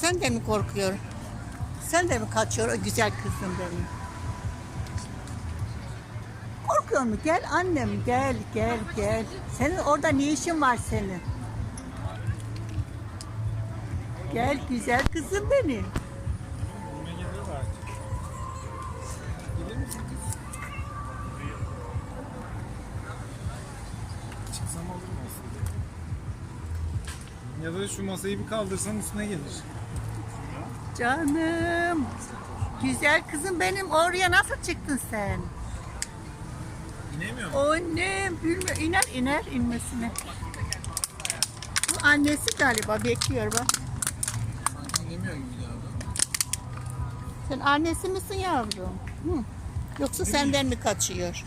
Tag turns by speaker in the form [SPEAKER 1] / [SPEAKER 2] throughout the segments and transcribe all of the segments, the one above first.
[SPEAKER 1] Sen de mi korkuyor? Sen de mi kaçıyor o güzel kızım benim? Korkuyor mu? Gel annem gel gel gel. Senin orada ne işin var senin? Gel güzel kızım benim.
[SPEAKER 2] Ya da şu masayı bir kaldırsan üstüne gelir.
[SPEAKER 1] Canım. Güzel kızım benim oraya nasıl çıktın sen?
[SPEAKER 2] İnemiyor mu?
[SPEAKER 1] Annem bilmiyor. iner iner inmesine. Bu annesi galiba bekliyor bak.
[SPEAKER 2] Sanki inemiyor gibi geldi.
[SPEAKER 1] Sen annesi misin yavrum? Hı. Yoksa senden mi kaçıyor?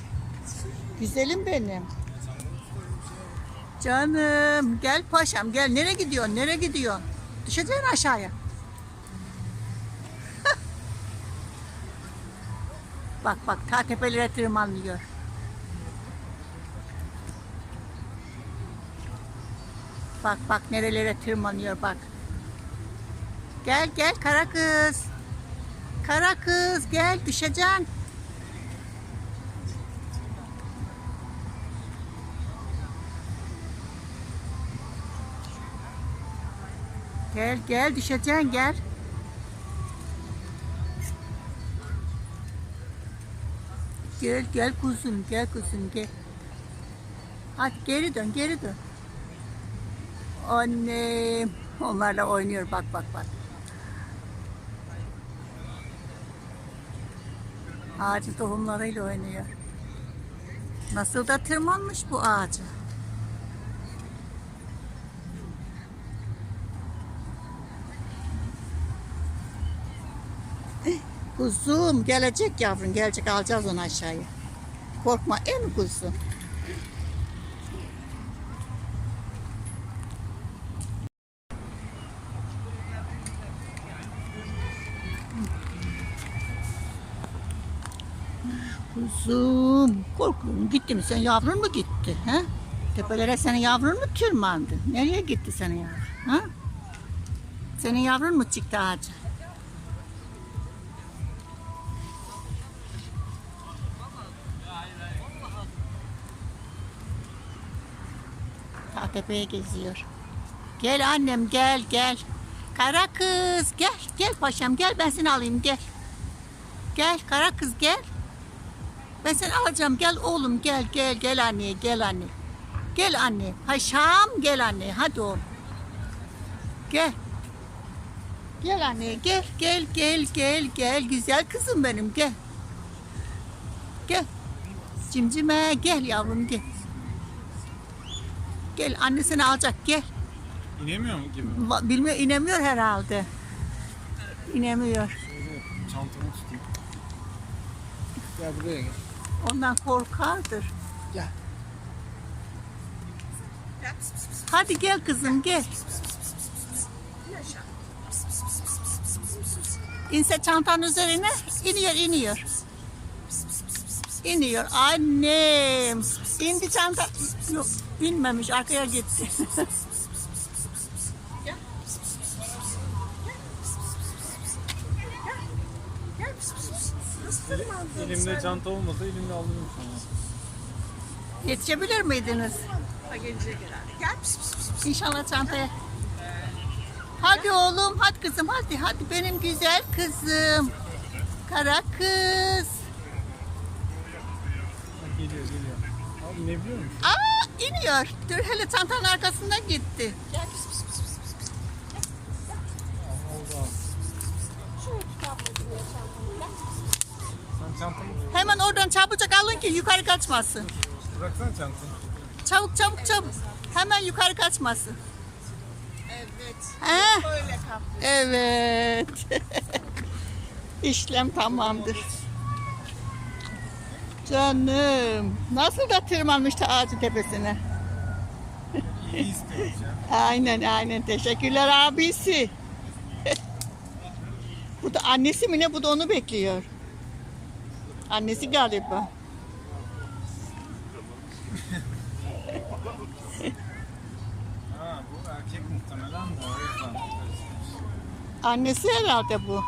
[SPEAKER 1] Güzelim benim. Canım gel paşam gel. Nereye gidiyorsun? Nereye gidiyorsun? Düşeceksin aşağıya. Bak bak ta tepelere tırmanıyor. Bak bak nerelere tırmanıyor bak. Gel gel kara kız. Kara kız gel düşeceksin. Gel gel düşeceksin gel. Gel gel kuzum gel kuzum gel. Hadi geri dön geri dön. Annem onlarla oynuyor bak bak bak. Ağacın tohumlarıyla oynuyor. Nasıl da tırmanmış bu ağaca. Kuzum gelecek yavrum gelecek alacağız onu aşağıya. Korkma en kuzum? Kuzum korkuyorum gitti mi sen yavrun mu gitti? He? Tepelere senin yavrun mu tırmandı? Nereye gitti senin yavrun? Ha? Senin yavrun mu çıktı ağaca? Ta tepeye geziyor. Gel annem gel gel. Kara kız gel gel paşam gel ben seni alayım gel. Gel kara kız gel. Ben seni alacağım gel oğlum gel gel gel anne gel anne. Gel anne. Paşam gel anne hadi oğlum. Gel. Gel anne gel gel gel gel gel güzel kızım benim gel. Gel. Cimcime gel yavrum gel. Gel anne seni alacak gel.
[SPEAKER 2] İnemiyor mu gibi?
[SPEAKER 1] Va- Bilmiyor inemiyor herhalde. İnemiyor.
[SPEAKER 2] Şöyle çantamı tutayım. Gel buraya gel.
[SPEAKER 1] Ondan korkardır.
[SPEAKER 2] Gel.
[SPEAKER 1] Hadi gel kızım gel. İnse çantanın üzerine iniyor iniyor. İniyor. Annem. İndi çanta. Yok inmemiş arkaya gitti.
[SPEAKER 2] Elimde çanta olmasa elimde alırım sana.
[SPEAKER 1] Yetişebilir miydiniz? İnşallah çantaya. Hadi oğlum, hadi kızım, hadi, hadi benim güzel kızım. Kara kız.
[SPEAKER 2] Geliyor geliyor. Abi inebiliyor musun?
[SPEAKER 1] Aa, iniyor. Dur hele çantanın arkasından gitti. Gel.
[SPEAKER 2] Oldu abi. Sen çantamı
[SPEAKER 1] Hemen oradan çabucak alın ki yukarı kaçmasın.
[SPEAKER 2] bıraksana çantanı.
[SPEAKER 1] Çabuk çabuk çabuk. Hemen yukarı kaçmasın.
[SPEAKER 3] Evet.
[SPEAKER 1] He?
[SPEAKER 3] Böyle kaplı.
[SPEAKER 1] Evet. İşlem tamamdır. Canım. Nasıl da tırmanmıştı ağacın tepesine.
[SPEAKER 2] İyi istiyoruz ya.
[SPEAKER 1] Aynen aynen. Teşekkürler abisi. bu da annesi mi ne? Bu da onu bekliyor. Annesi galiba.
[SPEAKER 2] Ha bu erkek muhtemelen de.
[SPEAKER 1] Annesi herhalde bu.